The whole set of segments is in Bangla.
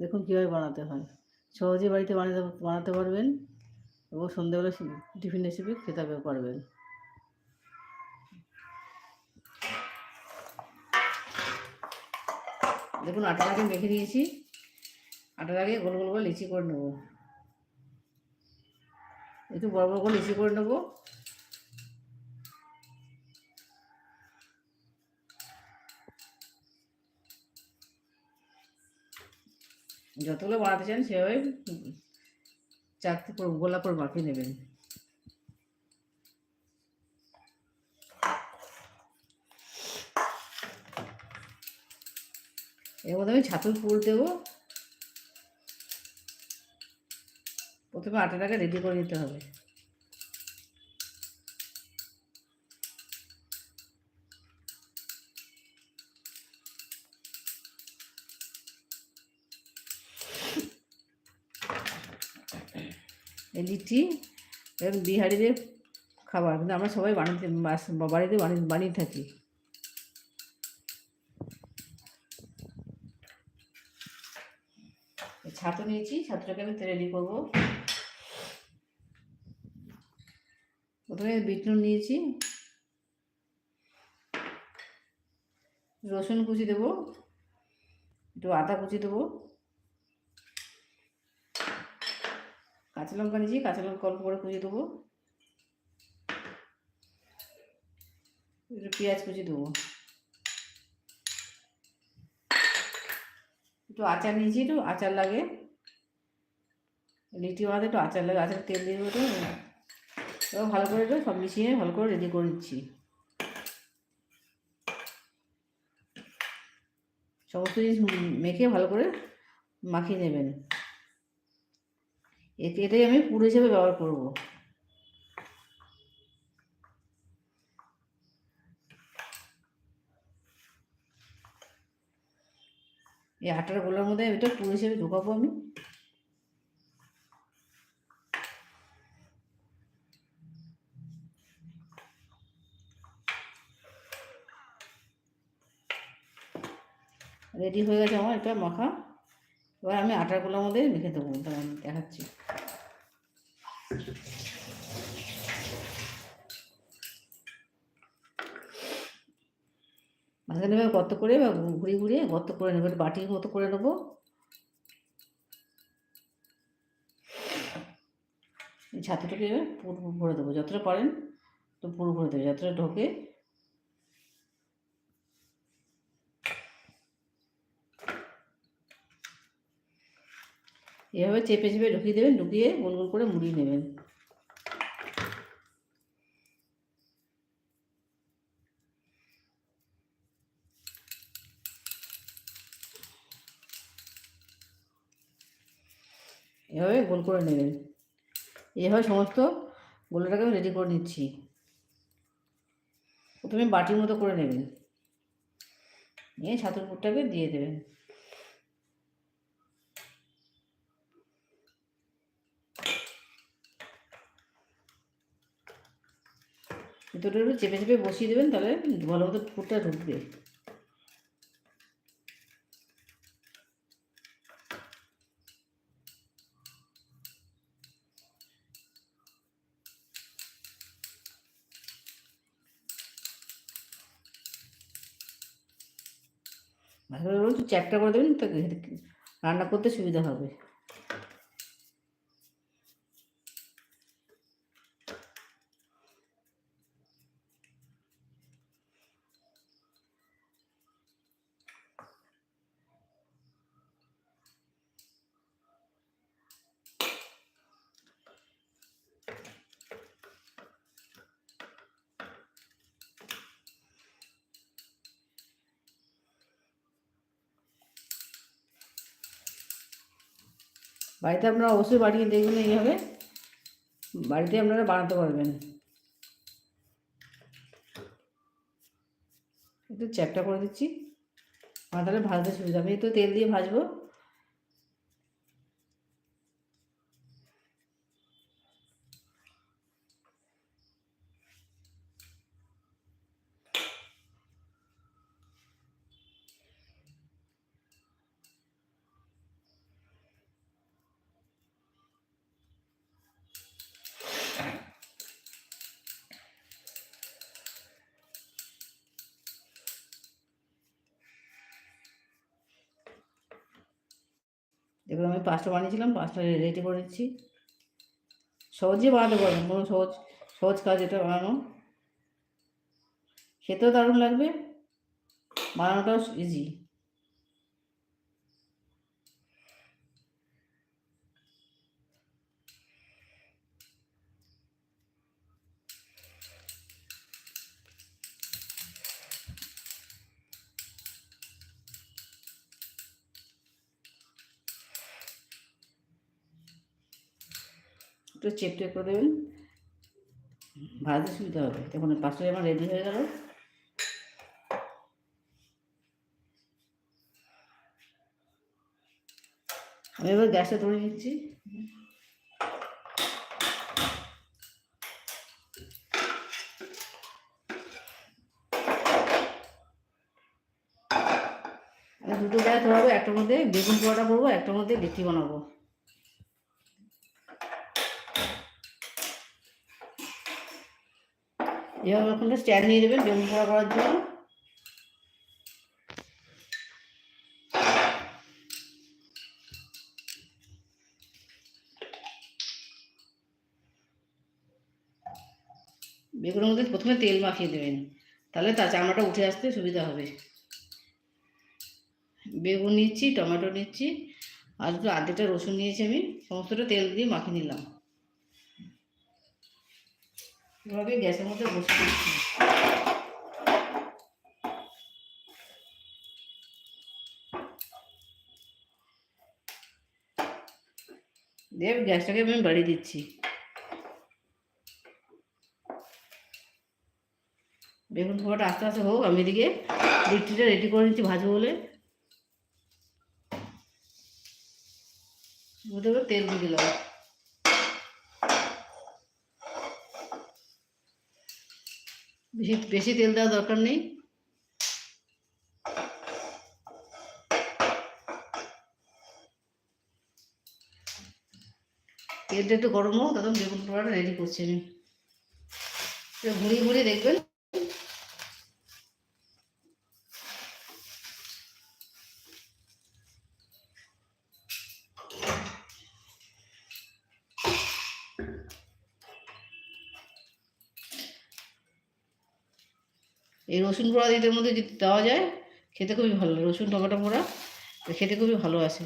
দেখুন কীভাবে বানাতে হয়। সহজে বাড়িতে বানাতে বানাতে পারবেন এবং সন্ধ্যেবেলা টিফিন রেসিপি খেতে পারবেন। দেখুন আটাটাকে মেখে নিয়েছি। আটাটাকে গোল গোল করে লিচি করে নেব। একটু বড় বড় করে লিচি করে নেব। যতগুলো বানাতে চান সেভাবে চারটে গোলা করে মাখিয়ে নেবেন। এর মধ্যে আমি ছাতুর ফুল দেবো। প্রথমে আটাটাকে রেডি করে নিতে হবে। লিচি বিহারিদের খাবার। কিন্তু আমরা সবাই বানাতে বাড়িতে বানিয়ে বানিয়ে থাকি। ছাতু নিয়েছি, ছাতুটাকে আমি রেডি করব। প্রথমে বিট নুন নিয়েছি। রসুন কুচি দেবো। একটু আদা কুচি দেবো। কাঁচা লঙ্কা নিয়েছি, কাঁচা লঙ্কা অল্প করে কুচি দেবো। একটু পেঁয়াজ কুচি দেবো। একটু আচার নিয়েছি, একটু আচার লাগে। লিটি বানাতে একটু আচার লাগে, আচার তেল দিয়ে দেবো তো। ভালো করে একটু সব মিশিয়ে ভালো করে রেডি করে নিচ্ছি। সমস্ত জিনিস মেখে ভালো করে মাখিয়ে নেবেন। এতে এটাই আমি পুরো হিসেবে ব্যবহার করব। এই আটার গোলার মধ্যে এটা পুরো হিসেবে ঢোকাবো আমি। রেডি হয়ে গেছে আমার এটা মাখা। এবার আমি আটার গোলার মধ্যে মেখে দেবো দেখাচ্ছি। মাঝখানে এবার গর্ত করে বা ঘুরিয়ে ঘুরিয়ে গর্ত করে নেব বাটির মতো করে নেব। ছাতুটাকে পুরো ভরে দেবো, যতটা পারেন তো পুরো ভরে দেবো, যতটা ঢোকে এভাবে চেপে চেপে ঢুকিয়ে দেবেন, ঢুকিয়ে গোল গোল করে মুড়িয়ে নেবেন। এভাবে গোল করে নেবেন। এভাবে সমস্ত গোলটাকে আমি রেডি করে নিচ্ছি। প্রথমে বাটির মতো করে নেবেন। নিয়ে ছাতুর পুরটাকে দিয়ে দেবেন। ভিতরটা একটু চেপে চেপে বসিয়ে দেবেন, তাহলে ভালো মতো পুরটা ঢুকবে ভালো চ্যাপটা করে দেবেন তো রান্না করতে সুবিধা হবে। বাড়িতে আপনারা অবশ্যই বাড়িয়ে দেখবেন এইভাবে। বাড়িতে আপনারা বানাতে পারবেন। একটু চ্যাপটা করে দিচ্ছি। তাহলে ভাজতে সুবিধা আমি একটু তেল দিয়ে ভাজবো। দেখুন আমি পাঁচটা বানিয়েছিলাম, পাঁচটা রেডি করে দিচ্ছি সহজেই বানাতে পারবেন, কোনো সহজ সহজ কাজ এটা বানানো। খেতেও দারুণ লাগবে, বানানোটাও ইজি একটু চেপটে করে দেবেন। ভাজতে সুবিধা হবে। তখন পাঁচটা আমার রেডি হয়ে গেল। আমি এবার গ্যাসটা তুলে নিচ্ছি। আমি দুটো গ্যাস ধরাবো একটার মধ্যে বেগুন পোড়াটা করব, একটার মধ্যে লিচি বানাবো। এভাবে ওখানে স্ট্যান্ড নিয়ে দেবেন বেগুন পোড়া করার জন্য। বেগুনের মধ্যে প্রথমে তেল মাখিয়ে দেবেন, তাহলে তার চামড়াটা উঠে আসতে সুবিধা হবে। বেগুন নিচ্ছি, টমেটো নিচ্ছি, আর দুটো আধেটা রসুন নিয়েছি আমি, সমস্তটা তেল দিয়ে মাখিয়ে নিলাম। এভাবে গ্যাসের মধ্যে বসে দিচ্ছি। দিয়ে গ্যাসটাকে আমি বাড়িয়ে দিচ্ছি। বেগুন পোড়াটা আস্তে আস্তে হোক, আমি এদিকে লিট্টিটা রেডি করে নিচ্ছি ভাজবো বলে। তেল দিয়ে দিলাম। বেশি তেল দেওয়ার দরকার নেই। তেলটা একটু গরম হোক তখন বেগুন পোড়াটা রেডি করছি আমি। ঘুরিয়ে ঘুরিয়ে দেখবেন। এই রসুন পোড়া এটার মধ্যে যদি দেওয়া যায়, খেতে খুবই ভালো রসুন টমেটো পোড়া খেতে খুবই ভালো আসে।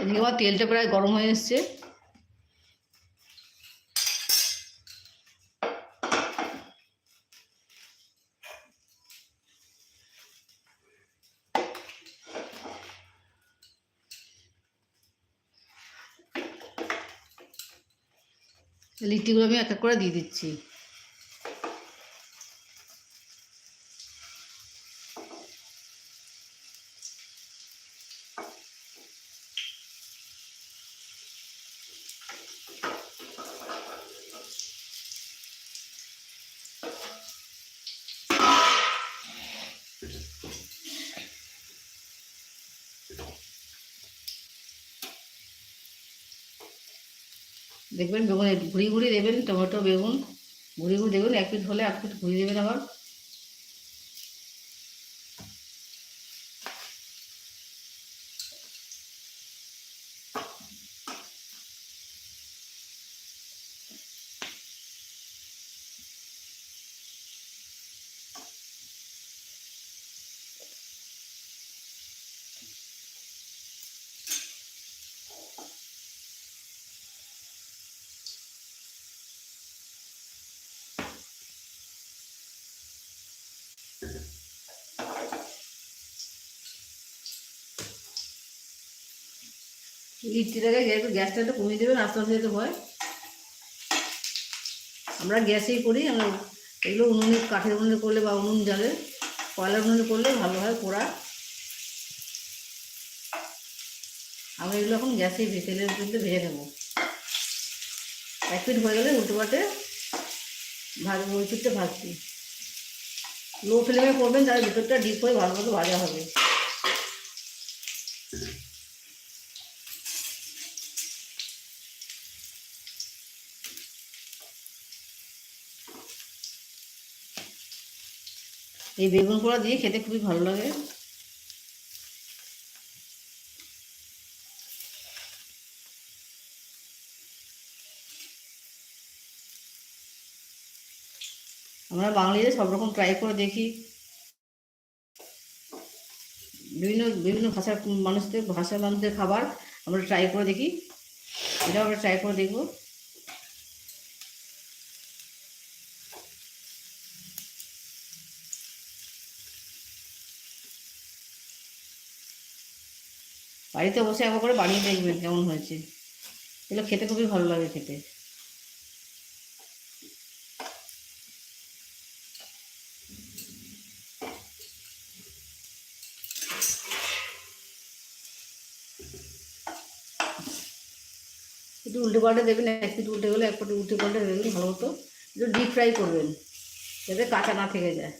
এদিকে আমার তেলটা প্রায় গরম হয়ে এসছে। লিট্টিগুলো আমি এক এক করে দিয়ে দিচ্ছি। দেখবেন, বেগুন গুঁড়ি ঘুরিয়ে দেবেন, টমেটো, বেগুন ঘুরিয়ে ঘুরিয়ে দেবেন, এক পিট হলে এক পিট ঘুরিয়ে দেবেন আবার। লিট্টিটাকে একটু গ্যাসটা একটু কমিয়ে দেবেন, আস্তে আস্তে যাতে হয়। আমরা গ্যাসেই করি, আমরা এগুলো উনুনে, কাঠের উনুনে করলে বা উনুন জ্বালে কয়লার উনুনে করলে ভালো হয় পোড়া। আমরা এগুলো এখন গ্যাসেই তেলের কিন্তু ভেজে নেব। এক পিট হয়ে গেলে উল্টো পাটে ওই পিঠটা ভাজছি। লো ফ্লেমে করবেন, তাহলে ভিতরটা ডিপ হয়ে ভালো মতো ভাজা হবে। এই বেগুন পোড়া দিয়ে খেতে খুবই ভালো লাগে। আমরা বাঙালিরা সব রকম ট্রাই করে দেখি। বিভিন্ন বিভিন্ন ভাষার মানুষদের ভাষার মানুষদের খাবার আমরা ট্রাই করে দেখি। এটাও আমরা ট্রাই করে দেখব। বাড়িতে বসে একবার করে বানিয়ে দেখবেন কেমন হয়েছে। এগুলো খেতে খুবই ভালো লাগে খেতে। একটু উল্টে পাল্টে দেবেন, এক পিঠ উল্টে গেলে এক পিঠ উল্টে পাল্টে দেবেন, ভালো মতো। একটু ডিপ ফ্রাই করবেন, যাতে কাঁচা না থেকে যায়।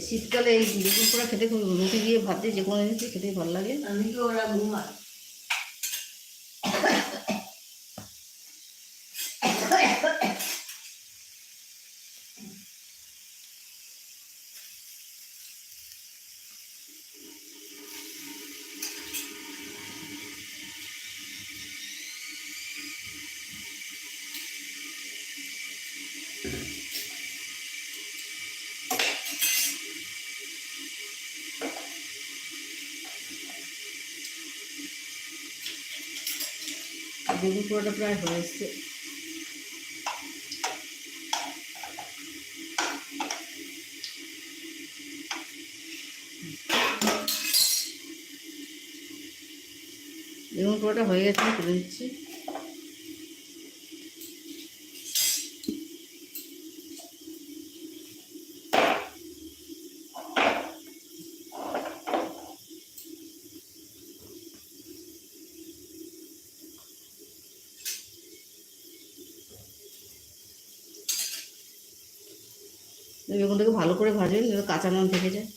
শীতকালে এই বেগুন পোড়া খেতে খুব রুটি দিয়ে ভাত দিয়ে যে কোনো জিনিস খেতে ভালো লাগে। আমি কি ওরা ঘুমায়। পোড়াটা প্রায় হয়ে এসছে। বেগুন পুরোটা হয়ে গেছে তুলে দিচ্ছি এই বেগুনটাকে ভালো করে ভাজবেন কাঁচা নাম থেকে যায়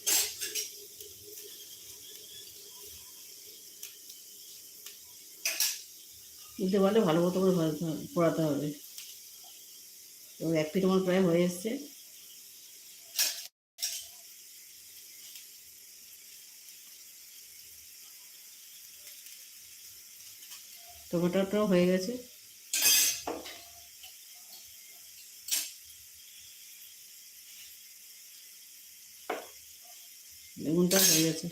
দিতে পারলে ভালো মতো করে ভাজতে হবে, পোড়াতে হবে। এবার এক পিঠ আমার প্রায় হয়ে এসছে। টমেটোটাও হয়ে গেছে। বেগুনটা হয়ে গেছে।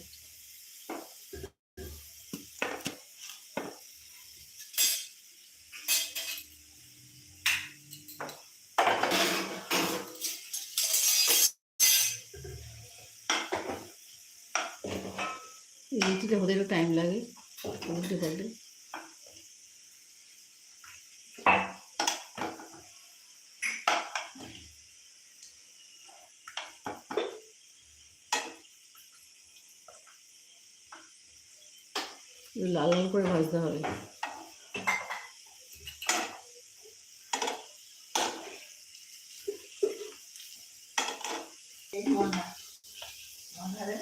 রুটিটা হতে একটু টাইম লাগে। করলে একটু লাল লাল করে ভাজতে হবে এই মনে মনে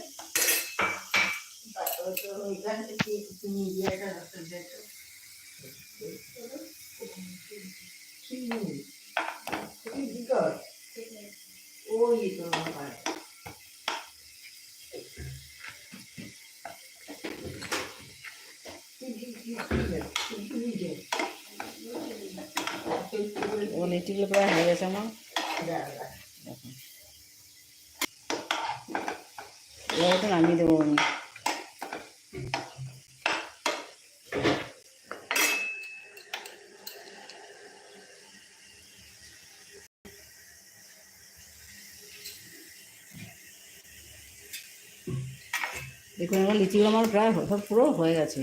তারপরে তো ওইখান থেকে তুমি ইয়েটা রসুন দিয়েছ ওই তো এবং প্রায় হয়ে গেছে আমার। এবার ওটা নামিয়ে দেবো আমি। দেখুন, আমার লিচিগুলো আমার প্রায় সব পুরো হয়ে গেছে।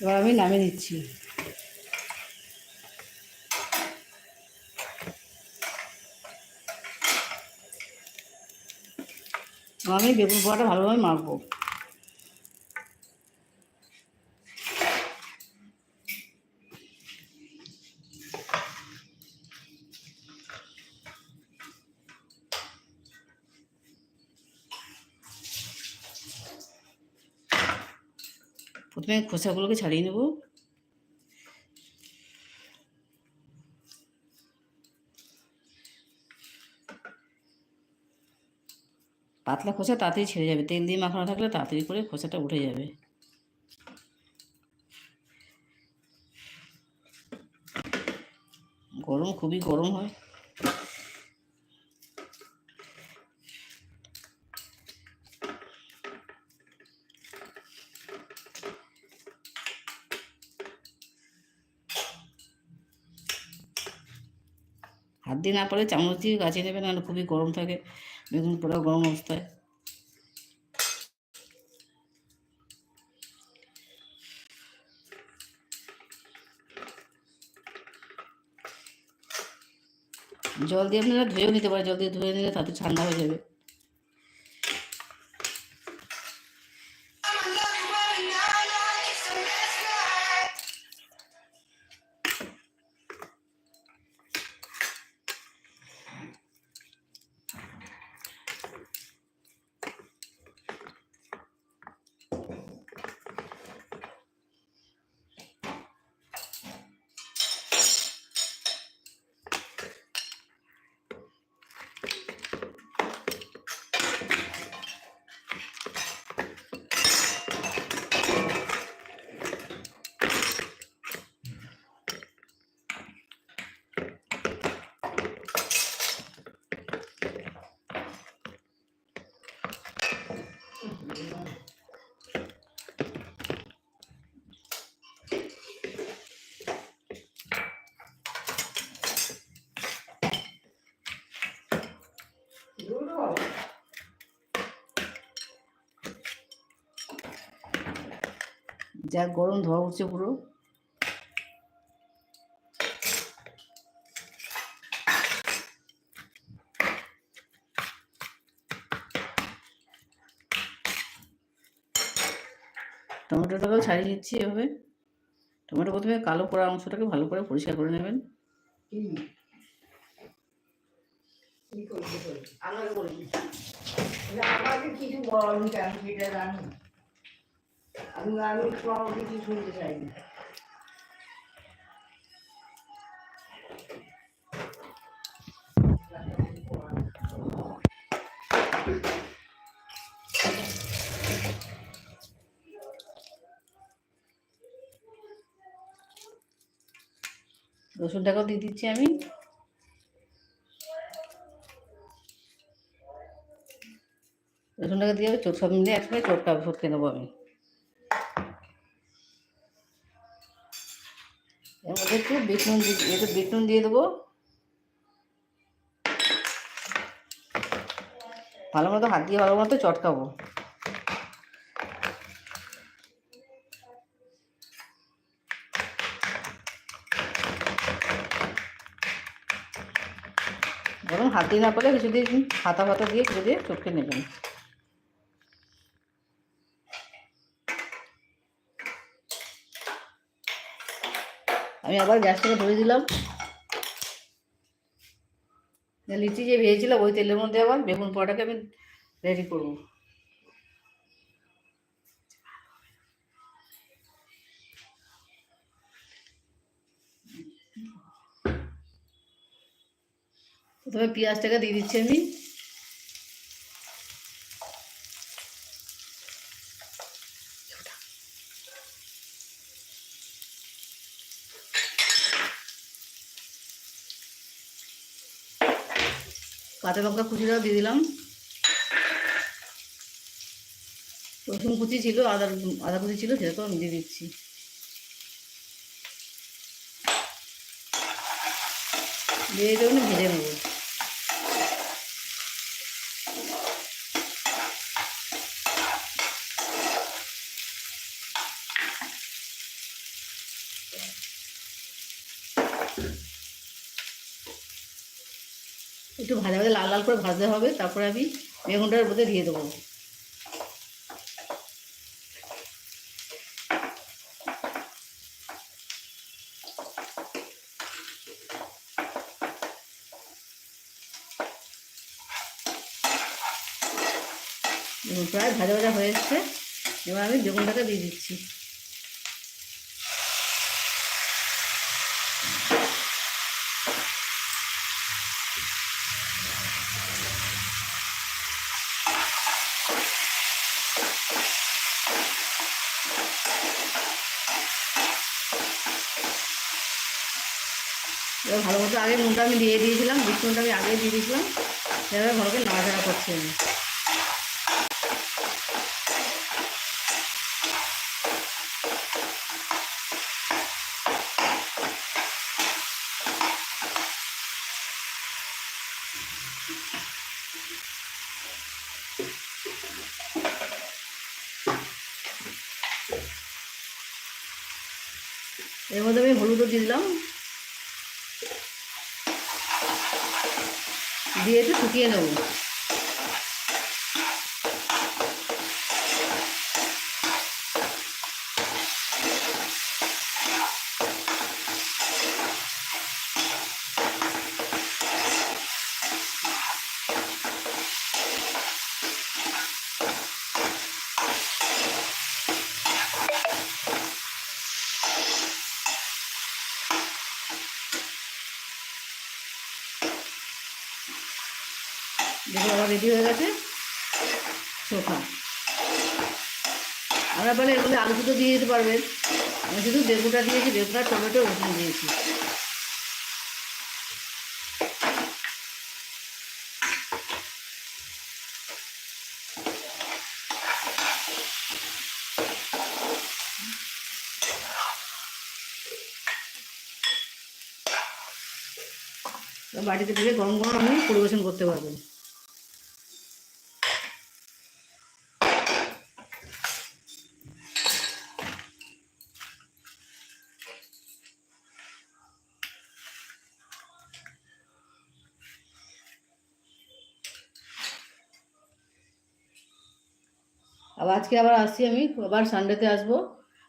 এবার আমি নামিয়ে দিচ্ছি আমি বেগুন পোড়াটা ভালোভাবে মাখবো। প্রথমে খোসাগুলোকে ছাড়িয়ে নেব। পাতলা খোসা তাড়াতাড়ি ছেড়ে যাবে। তেল দিয়ে মাখানো থাকলে তাড়াতাড়ি করে খোসাটা উঠে যাবে। গরম, খুবই গরম হয়। হাত দিয়ে না পারলে চামচ দিয়ে গাছে নেবে না খুবই গরম থাকে। বেগুন পোড়া গরম অবস্থায়। জল দিয়ে আপনারা ধুয়েও নিতে পারেন, জল দিয়ে ধুয়ে নিলে তাতে ঠান্ডা হয়ে যাবে। যা গরম ধোয়া উঠছে পুরো। টমেটোটাকেও ছাড়িয়ে নিচ্ছি এভাবে। টমেটো প্রথমে কালো পোড়া অংশটাকে ভালো করে পরিষ্কার করে নেবেন। আমাকে কিছু বলনি আমি আমি আমি কোনো কিছু শুনতে চাই না রসুনটাকেও দিয়ে দিচ্ছি আমি। রসুনটাকে দিয়ে চোট সব মিলে একসাথে চটকা সটকে নেব আমি। একটু বিট নুন দিয়ে একটু বিট নুন দিয়ে দেবো। ভালো মতো হাত দিয়ে ভালো মতো চটকাবো। যখন হাত দিয়ে না পারলে কিছু দিয়ে হাতা ফাতা দিয়ে কিছু দিয়ে চটকে নেবেন। আমি আবার গ্যাসটাকে ধরে দিলাম। লিচি যে ভেজেছিলাম ওই তেলের মধ্যে আবার বেগুন পোড়াটাকে আমি রেডি করব। প্রথমে পেঁয়াজটাকে দিয়ে দিচ্ছি আমি। কাঁচা লঙ্কা কুচিটাও দিয়ে দিলাম। রসুন কুচি ছিল, আদা আদা কুচি ছিল সেটা তো আমি দিয়ে দিচ্ছি। দিয়ে এটা ভেজে নেব। একটু ভাজা ভাজা লাল লাল করে ভাজতে হবে, তারপরে আমি বেগুনটার মধ্যে দিয়ে দেবো। প্রায় ভাজা ভাজা হয়ে এবার আমি বেগুনটাকে দিয়ে দিচ্ছি। এবার ভালো মতো আগে নুনটা আমি দিয়ে দিয়েছিলাম, বিস্কুটটা আমি আগে দিয়ে দিয়েছিলাম। এবার ভালো করে নাড়াচাড়া করছি আমি এর মধ্যে আমি হলুদও দিয়ে দিলাম দিয়ে একটু রেডি হয়ে গেছে? চোখা আমরা বলে এগুলো আলু দুটো দিয়ে দিতে পারবেন। আমি শুধু বেগুনটা দিয়েছি, বেগুনটা, টমেটো, রসুন দিয়েছি। বাটিতে ঢেলে গরম গরম আপনি পরিবেশন করতে পারবেন আবার আজকে আবার আসছি আমি, আবার সানডেতে আসব।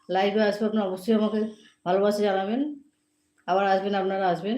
লাইভে আসব, আপনার অবশ্যই আমাকে ভালোবাসা জানাবেন। আবার আসবেন, আপনারা আসবেন।